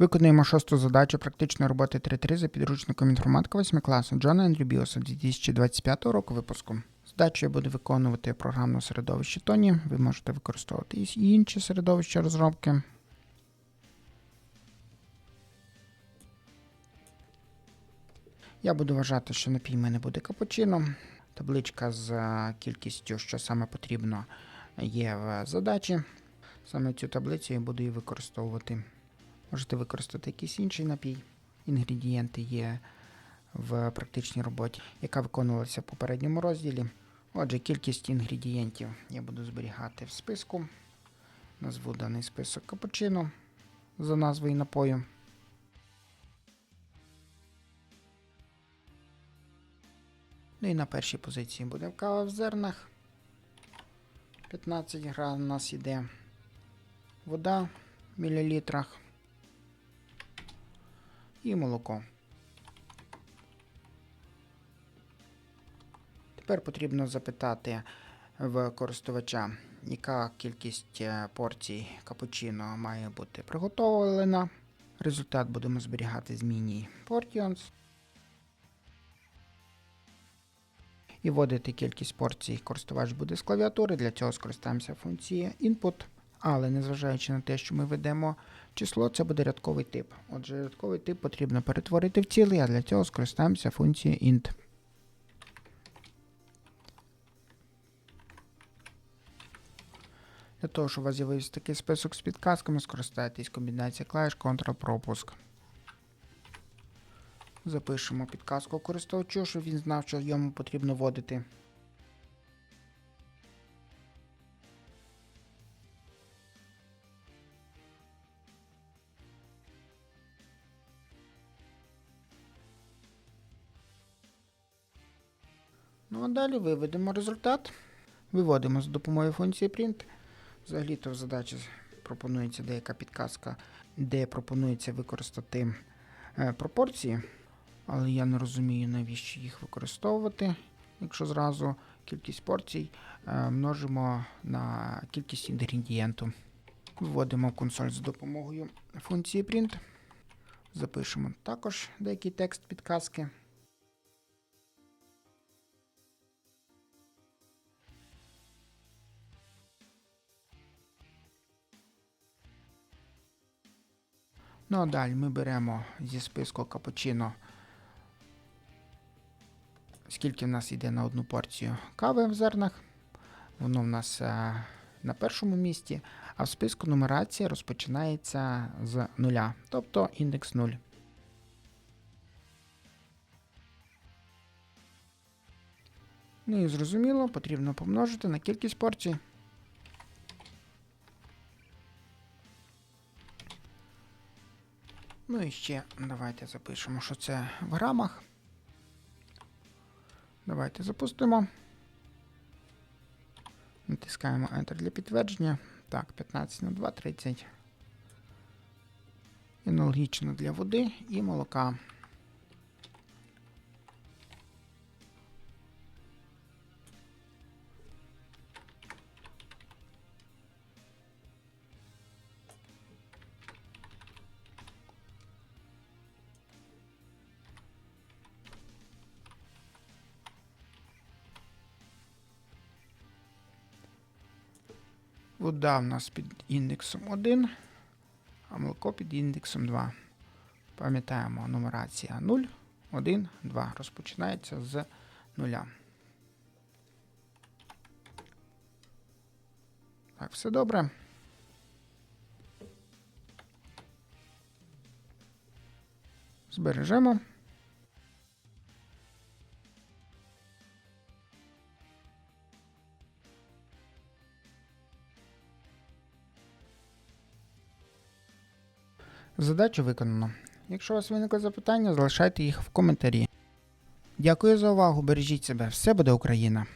Виконуємо шосту задачу практичної роботи 3.3 за підручником інформатика 8 класу Джона Ендрю Біоса 2025 року випуску. Задачу я буду виконувати програмне середовище Тоні. Ви можете використовувати і інші середовища розробки. Я буду вважати, що напій мене буде капучино. Табличка з е, кількістю, що саме потрібно, є в задачі. Саме цю таблицю я буду і використовувати. Можете використати якийсь інший напій. Інгредієнти є в практичній роботі, яка виконувалася в попередньому розділі. Отже, кількість інгредієнтів я буду зберігати в списку. Назву даний список капучино за назвою напою. Ну і на першій позиції буде кава в зернах. 15 грам у нас йде вода в мілілітрах і молоко. Тепер потрібно запитати в користувача, яка кількість е, порцій капучино має бути приготовлена. Результат будемо зберігати змінній Portions. І вводити кількість порцій користувач буде з клавіатури. Для цього скористаємося функцією input. Але незважаючи на те, що ми ведемо число, це буде рядковий тип. Отже, рядковий тип потрібно перетворити в цілий, а для цього скористаємося функцією int. Для того, щоб у вас з'явився такий список з підказками, скористайтесь комбінацією клавіш Ctrl-пропуск. Запишемо підказку користувачу, щоб він знав, що йому потрібно вводити. Ну а далі виведемо результат. Виводимо з допомогою функції print. Взагалі-то в задачі пропонується деяка підказка, де пропонується використати е, пропорції, але я не розумію, навіщо їх використовувати. Якщо зразу кількість порцій е, множимо на кількість інгредієнту. Вводимо в консоль з допомогою функції print. Запишемо також деякий текст підказки. Ну а далі ми беремо зі списку капучино, скільки в нас йде на одну порцію кави в зернах. Воно в нас е, на першому місці, а в списку нумерація розпочинається з нуля, тобто індекс 0. Ну і зрозуміло, потрібно помножити на кількість порцій. Ну і ще давайте запишемо, що це в грамах. Давайте запустимо. Натискаємо Enter для підтвердження. Так, 15 на 2, 30. Аналогічно для води і молока. Вода в нас під індексом 1, а молоко під індексом 2. Пам'ятаємо, нумерація 0, 1, 2. Розпочинається з 0. Так, все добре. Збережемо. Задачу виконано. Якщо у вас виникли запитання, залишайте їх в коментарі. Дякую за увагу, бережіть себе, все буде Україна!